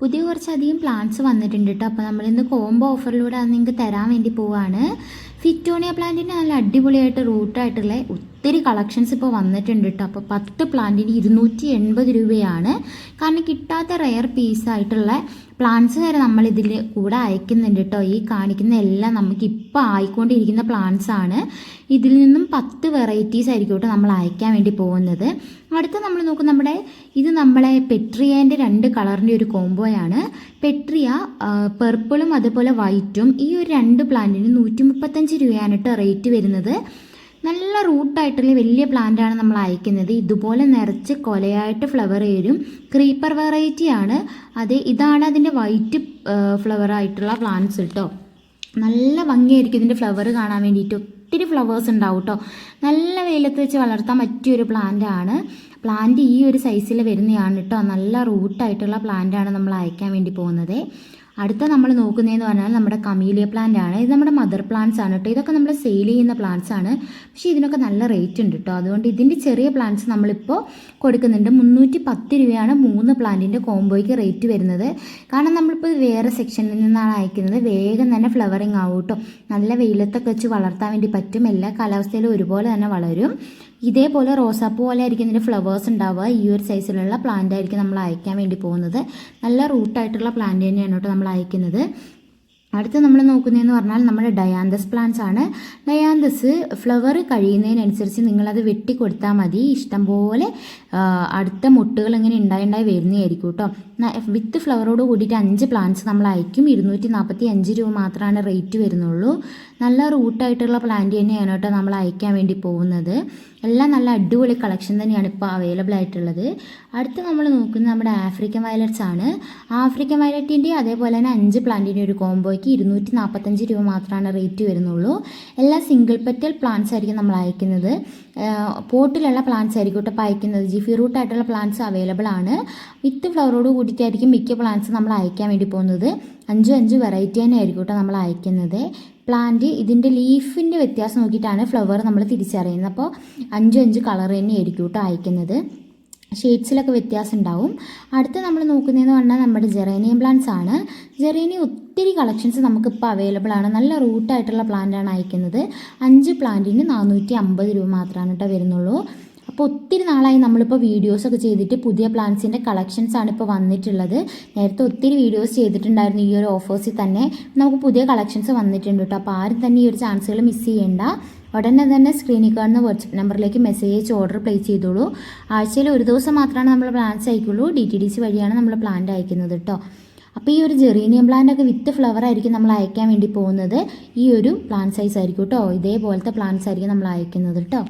പുതിയ കുറച്ചധികം പ്ലാന്റ്സ് വന്നിട്ടുണ്ട് കേട്ടോ അപ്പോൾ നമ്മളിന്ന് കോംബോ ഓഫറിലൂടെ അത് നിങ്ങൾക്ക് തരാൻ വേണ്ടി പോവാണ്. ഫിറ്റോണിയ പ്ലാന്റിന് നല്ല അടിപൊളിയായിട്ട് റൂട്ടായിട്ടുള്ള ഒത്തിരി കളക്ഷൻസ് ഇപ്പോൾ വന്നിട്ടുണ്ട് കേട്ടോ അപ്പോൾ പത്ത് പ്ലാന്റിന് ഇരുന്നൂറ്റി എൺപത് രൂപയാണ്. കാരണം കിട്ടാത്ത റെയർ പീസായിട്ടുള്ള പ്ലാന്റ്സ് വരെ നമ്മൾ ഇതിൽ കൂടെ അയക്കുന്നുണ്ട് കേട്ടോ ഈ കാണിക്കുന്ന എല്ലാം നമുക്ക് ഇപ്പോൾ ആയിക്കൊണ്ടിരിക്കുന്ന പ്ലാന്റ്സ് ആണ്. ഇതിൽ നിന്നും പത്ത് വെറൈറ്റീസ് ആയിരിക്കും കേട്ടോ നമ്മൾ അയക്കാൻ വേണ്ടി പോകുന്നത്. അടുത്ത നമ്മൾ നോക്കും നമ്മുടെ ഇത് നമ്മളെ പെട്രിയേന്റെ രണ്ട് കളറിന്റെ ഒരു കോംബോയാണ് പെട്രിയ പെർപ്പിളും അതുപോലെ വൈറ്റും ഈ ഒരു രണ്ട് പ്ലാന്റിന് നൂറ്റി മുപ്പത്തഞ്ച് രൂപയാണ് കേട്ടോ റേറ്റ് വരുന്നത്. നല്ല റൂട്ടായിട്ടുള്ള വലിയ പ്ലാന്റാണ് നമ്മൾ അയക്കുന്നത്. ഇതുപോലെ നിറച്ച് കൊലയായിട്ട് ഫ്ലവർ വരും. ക്രീപ്പർ വെറൈറ്റി ആണ്. അത് ഇതാണ് അതിന്റെ വൈറ്റ് ഫ്ലവർ ആയിട്ടുള്ള പ്ലാന്റ്സ് കേട്ടോ നല്ല ഭംഗിയായിരിക്കും ഇതിന്റെ ഫ്ലവർ കാണാൻ വേണ്ടിയിട്ട്. ഒത്തിരി ഫ്ലവേഴ്സ് ഉണ്ടാവും കേട്ടോ നല്ല വെയിലത്ത് വെച്ച് വളർത്താൻ പറ്റിയൊരു ആണ്. പ്ലാന്റ് ഈ ഒരു സൈസിൽ വരുന്നതാണ് കേട്ടോ നല്ല റൂട്ടായിട്ടുള്ള ആണ് നമ്മൾ അയക്കാൻ വേണ്ടി പോകുന്നത്. അടുത്ത നമ്മൾ നോക്കുന്നതെന്ന് പറഞ്ഞാൽ നമ്മുടെ കമീലിയ പ്ലാന്റ് ആണ് ഇത് നമ്മുടെ മദർ പ്ലാന്റ്സ് ആണ് കേട്ടോ. ഇതൊക്കെ നമ്മൾ സെയിൽ ചെയ്യുന്ന പ്ലാന്റ്സ് ആണ്. പക്ഷേ ഇതിനൊക്കെ നല്ല റേറ്റ് ഉണ്ട് കേട്ടോ. അതുകൊണ്ട് ഇതിന്റെ ചെറിയ പ്ലാന്റ്സ് നമ്മളിപ്പോൾ കൊടുക്കുന്നുണ്ട്. മുന്നൂറ്റി പത്ത് രൂപയാണ് മൂന്ന് പ്ലാന്റിന്റെ കോംബോയ്ക്ക് റേറ്റ് വരുന്നത്. കാരണം നമ്മളിപ്പോൾ വേറെ സെക്ഷനിൽ നിന്നാണ് അയക്കുന്നത്. വേഗം തന്നെ ഫ്ലവറിങ് ആവും കേട്ടോ. നല്ല വെയിലത്തൊക്കെ വെച്ച് വളർത്താൻ വേണ്ടി പറ്റും. എല്ലാ കാലാവസ്ഥയിലും ഒരുപോലെ തന്നെ വളരും. ഇതേപോലെ റോസാപ്പൂ പോലെ ആയിരിക്കും ഇതിന്റെ ഫ്ലവേഴ്സ് ഉണ്ടാവുക. ഈ ഒരു സൈസിലുള്ള പ്ലാന്റ് ആയിരിക്കും നമ്മൾ അയക്കാൻ വേണ്ടി പോകുന്നത്. നല്ല റൂട്ടായിട്ടുള്ള പ്ലാന്റ് തന്നെയാണ് കേട്ടോ നമ്മൾ അയക്കുന്നത്. അടുത്ത് നമ്മൾ നോക്കുന്നതെന്ന് പറഞ്ഞാൽ നമ്മുടെ ഡയാന്തസ് പ്ലാന്റ്സ് ആണ്. ഡയാന്തസ് ഫ്ലവർ കഴിയുന്നതിനനുസരിച്ച് നിങ്ങളത് വെട്ടി കൊടുത്താൽ മതി. ഇഷ്ടംപോലെ അടുത്ത മുട്ടുകൾ ഇങ്ങനെ ഉണ്ടായി ഉണ്ടായി വരുന്നതായിരിക്കും കേട്ടോ വിത്ത് ഫ്ലവറോട് കൂടിയിട്ട് അഞ്ച് പ്ലാന്റ്സ് നമ്മൾ അയക്കും. ഇരുന്നൂറ്റി നാൽപ്പത്തി അഞ്ച് രൂപ മാത്രമാണ് റേറ്റ് വരുന്നുള്ളൂ. നല്ല റൂട്ടായിട്ടുള്ള പ്ലാന്റ് തന്നെയാണ് കേട്ടോ നമ്മൾ അയക്കാൻ വേണ്ടി പോകുന്നത്. എല്ലാം നല്ല അടിപൊളി കളക്ഷൻ തന്നെയാണ് ഇപ്പോൾ അവൈലബിൾ ആയിട്ടുള്ളത്. അടുത്ത് നമ്മൾ നോക്കുന്നത് നമ്മുടെ ആഫ്രിക്കൻ വയലറ്റ്സ് ആണ്. ആഫ്രിക്കൻ വയലറ്റിന്റെ അതേപോലെ തന്നെ അഞ്ച് പ്ലാന്റിന്റെ ഒരു കോംബോയ്ക്ക് ഇരുന്നൂറ്റി നാൽപ്പത്തഞ്ച് രൂപ മാത്രമാണ് റേറ്റ് വരുന്നുള്ളൂ. എല്ലാ സിംഗിൾ പെറ്റൽ പ്ലാന്റ്സ് ആയിരിക്കും നമ്മൾ അയക്കുന്നത്. പോട്ടിലുള്ള പ്ലാന്റ്സ് ആയിരിക്കും കേട്ടോ അയക്കുന്നത്. ജിഫി റൂട്ട് ആയിട്ടുള്ള പ്ലാന്റ്സ് അവൈലബിൾ ആണ്. വിത്ത് ഫ്ലവറോട് കൂടിയിട്ടായിരിക്കും മിക്ക പ്ലാന്റ്സ് നമ്മൾ അയക്കാൻ വേണ്ടി പോകുന്നത്. അഞ്ചും അഞ്ച് വെറൈറ്റി തന്നെ ആയിരിക്കും കേട്ടോ നമ്മൾ അയക്കുന്നത്. പ്ലാന്റ് ഇതിന്റെ ലീഫിന്റെ വ്യത്യാസം നോക്കിയിട്ടാണ് ഫ്ലവർ നമ്മൾ തിരിച്ചറിയുന്നത്. അപ്പോൾ അഞ്ചും അഞ്ച് കളർ തന്നെ ആയിരിക്കും കേട്ടോ അയക്കുന്നത് ഷെയ്ഡ്സിലൊക്കെ വ്യത്യാസം ഉണ്ടാവും. അടുത്ത് നമ്മൾ നോക്കുന്നതെന്ന് പറഞ്ഞാൽ നമ്മുടെ ജെറേനിയം പ്ലാന്റ്സ് ആണ്. ജെറേനിയം ഒത്തിരി കളക്ഷൻസ് നമുക്കിപ്പോൾ അവൈലബിൾ ആണ്. നല്ല റൂട്ടായിട്ടുള്ള പ്ലാന്റാണ് അയക്കുന്നത്. അഞ്ച് പ്ലാന്റിന് നാനൂറ്റി അമ്പത് രൂപ മാത്രമാണ് കേട്ടോ വരുന്നുള്ളൂ. അപ്പോൾ ഒത്തിരി നാളായി നമ്മളിപ്പോൾ വീഡിയോസൊക്കെ ചെയ്തിട്ട് പുതിയ പ്ലാന്റ്സിന്റെ കളക്ഷൻസ് ആണ് ഇപ്പോൾ വന്നിട്ടുള്ളത്. നേരത്തെ ഒത്തിരി വീഡിയോസ് ചെയ്തിട്ടുണ്ടായിരുന്നു ഈ ഒരു ഓഫേഴ്സിൽ തന്നെ. നമുക്ക് പുതിയ കളക്ഷൻസ് വന്നിട്ടുണ്ട് കേട്ടോ അപ്പോൾ ആരും തന്നെ ഈ ഒരു ചാൻസുകൾ മിസ് ചെയ്യേണ്ട. ഉടനെ തന്നെ സ്ക്രീനിൽ കാണുന്ന വാട്സപ്പ് നമ്പറിലേക്ക് മെസ്സേജ് അയച്ച് ഓർഡർ പ്ലേസ് ചെയ്തോളൂ. ആഴ്ചയിൽ ഒരു ദിവസം മാത്രമാണ് നമ്മൾ പ്ലാന്റ്സ് അയക്കുള്ളൂ. ഡി ടി ഡി സി വഴിയാണ് നമ്മൾ പ്ലാന്റ് അയക്കുന്നത് കേട്ടോ അപ്പോൾ ഈ ഒരു ജെറീനിയം പ്ലാന്റ് ഒക്കെ വിത്ത് ഫ്ലവർ ആയിരിക്കും നമ്മൾ അയക്കാൻ വേണ്ടി പോകുന്നത്. ഈ ഒരു പ്ലാന്റ് സൈസ് ആയിരിക്കും കേട്ടോ ഇതേപോലത്തെ പ്ലാന്റ്സ് ആയിരിക്കും നമ്മൾ അയക്കുന്നത് കേട്ടോ